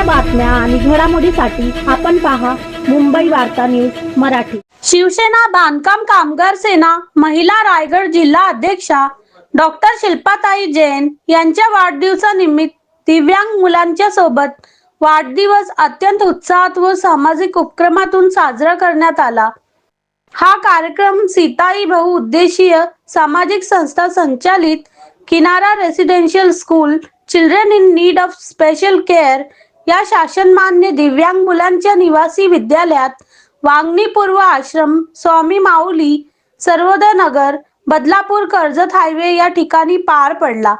आणि घडामोडीसाठी आपण पहा मुंबई वार्ता न्यूज मराठी. शिवसेना बांधकाम कामगार सेना महिला रायगड जिल्हा अध्यक्षा डॉक्टर शिल्पाताई जैन यांच्या वाढदिवसानिमित्त दिव्यांग मुलांच्या सोबत वाढदिवस अत्यंत उत्साहात व सामाजिक उपक्रमातून साजरा करण्यात आला. हा कार्यक्रम सीताई बहुउद्देशीय सामाजिक संस्था संचालित Kinara residential school children in need of special care या शासनमान्य दिव्यांग मुलांच्या निवासी विद्यालयात वांगणी पूर्व आश्रम स्वामी माऊली सर्वोदय नगर बदलापूर कर्जत हायवे या ठिकाणी पार पडला.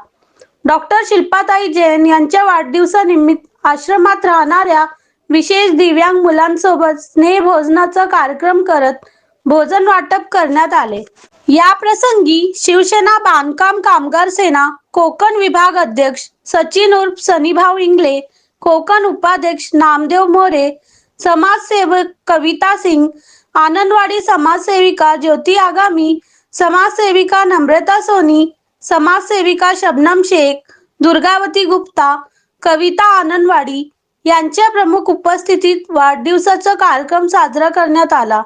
डॉक्टर शिल्पाताई जैन यांच्या वाढदिवसानिमित्त आश्रमात राहणाऱ्या विशेष दिव्यांग मुलांसोबत स्नेह भोजनाचा कार्यक्रम करत भोजन वाटप करण्यात आले. या प्रसंगी शिवसेना बांधकाम कामगार सेना कोकण विभाग अध्यक्ष सचिन उर्फ सनीभाऊ इंगले कोकण उपाध्यक्ष नामदेव मोरे समाजसेवक कविता सिंग आनंदवाडी समाजसेविका ज्योती आगामी समाजसेविका नम्रता सोनी समाजसेविका शबनम शेख दुर्गावती गुप्ता कविता आनंदवाडी यांच्या प्रमुख उपस्थितीत वाढदिवसाचा कार्यक्रम साजरा करण्यात आला.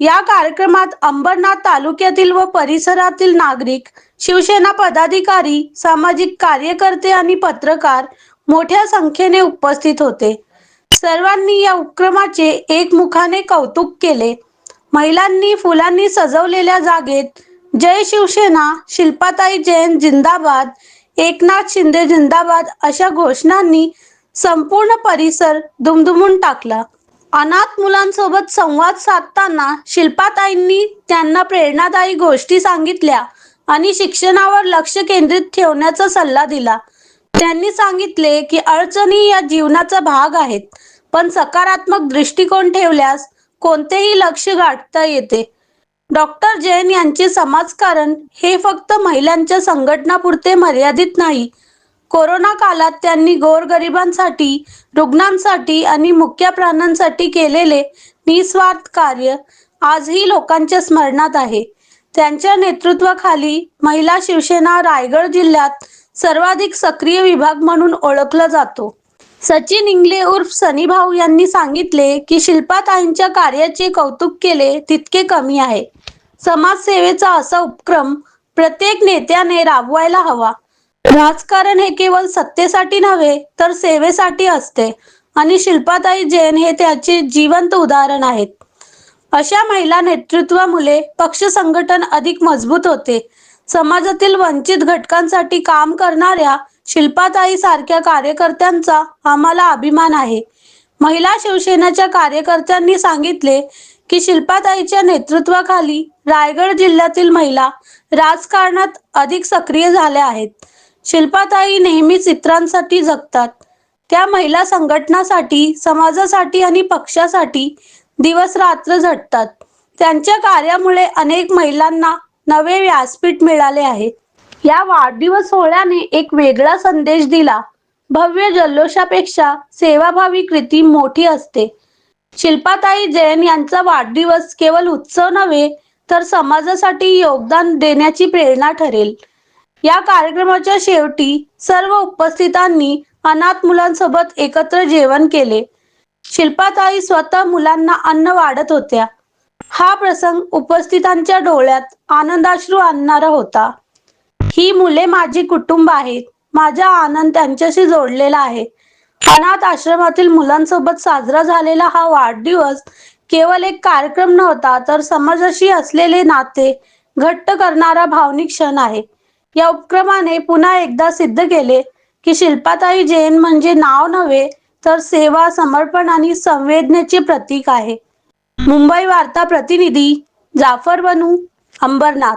या कार्यक्रमात अंबरनाथ तालुक्यातील व परिसरातील नागरिक शिवसेना पदाधिकारी सामाजिक कार्यकर्ते आणि पत्रकार मोठ्या संख्येने उपस्थित होते. सर्वांनी या उपक्रमाचे एकमुखाने कौतुक केले. महिलांनी फुलांनी सजवलेल्या जागेत जय शिवसेना शिल्पाताई जैन जिंदाबाद एकनाथ शिंदे जिंदाबाद अशा घोषणांनी संपूर्ण परिसर दुमदुमून टाकला. अनाथ मुलांसोबत संवाद साधताना शिल्पाताईंनी त्यांना प्रेरणादायी गोष्टी सांगितल्या आणि शिक्षणावर लक्ष केंद्रित ठेवण्याचा सल्ला दिला. त्यांनी सांगितले की अडचणी या जीवनाचा भाग आहेत पण सकारात्मक दृष्टिकोन ठेवल्यास कोणतेही लक्ष गाठता येते. डॉक्टर जैन यांचे समाजकारण हे फक्त महिलांच्या संघटनापुरते मर्यादित नाही. कोरोना काळात त्यांनी गोरगरिबांसाठी रुग्णांसाठी आणि मुख्य प्राण्यांसाठी केलेले निस्वार्थ कार्य आजही लोकांच्या स्मरणात आहे. त्यांच्या नेतृत्वाखाली महिला शिवसेना रायगड जिल्ह्यात सर्वाधिक सक्रिय विभाग म्हणून ओळखला जातो. सचिन इंगले उर्फ सनी भाऊ यांनी सांगितले की शिल्पाताईंच्या कार्याचे कौतुक केले तितके कमी आहे. समाजसेवेचा असा उपक्रम प्रत्येक नेत्याने राबवायला हवा. राजकारण हे केवळ सत्तेसाठी नव्हे तर सेवेसाठी असते आणि शिल्पाताई जैन हे त्याचे जिवंत उदाहरण आहेत. अशा महिला नेतृत्वामुळे पक्ष संघटन अधिक मजबूत होते. समाजातील वंचित घटकांसाठी काम करणाऱ्या शिल्पाताई सारख्या कार्यकर्त्यांचा आम्हाला अभिमान आहे. महिला शिवसेनेच्या कार्यकर्त्यांनी सांगितले की शिल्पाताईच्या नेतृत्वाखाली रायगड जिल्ह्यातील महिला राजकारणात अधिक सक्रिय झाल्या आहेत. शिल्पाताई नेहमीच इतरांसाठी जगतात. त्या महिला संघटनासाठी समाजासाठी आणि पक्षासाठी दिवस रात्र झटतात. त्यांच्या कार्यामुळे अनेक महिलांना नवे व्यासपीठ मिळाले आहे. या वाढदिवस सोहळ्याने एक वेगळा संदेश दिला. भव्य जल्लोषापेक्षा सेवाभावी कृती मोठी असते. शिल्पाताई जैन यांचा वाढदिवस केवळ उत्सव नव्हे तर समाजासाठी योगदान देण्याची प्रेरणा ठरेल. या कार्यक्रमाच्या शेवटी सर्व उपस्थितांनी अनाथ मुलांसोबत एकत्र जेवण केले. शिल्पाताई स्वतः मुलांना अन्न वाढत होत्या. हा प्रसंग उपस्थितांच्या डोळ्यात आनंदाश्रू आणणारा होता. ही मुले माझी कुटुंब आहेत. माझा आनंद त्यांच्याशी जोडलेला आहे. अनाथ आश्रमातील मुलांसोबत साजरा झालेला हा वाढदिवस केवळ एक कार्यक्रम नव्हता तर समाजाशी असलेले नाते घट्ट करणारा भावनिक क्षण आहे. या उपक्रमाने पुन्हा एकदा सिद्ध केले की शिल्पाताई जैन म्हणजे नाव नव्हे तर सेवा समर्पण आणि संवेदनेचे प्रतीक आहे. मुंबई वार्ता प्रतिनिधी जाफर बनू अंबरनाथ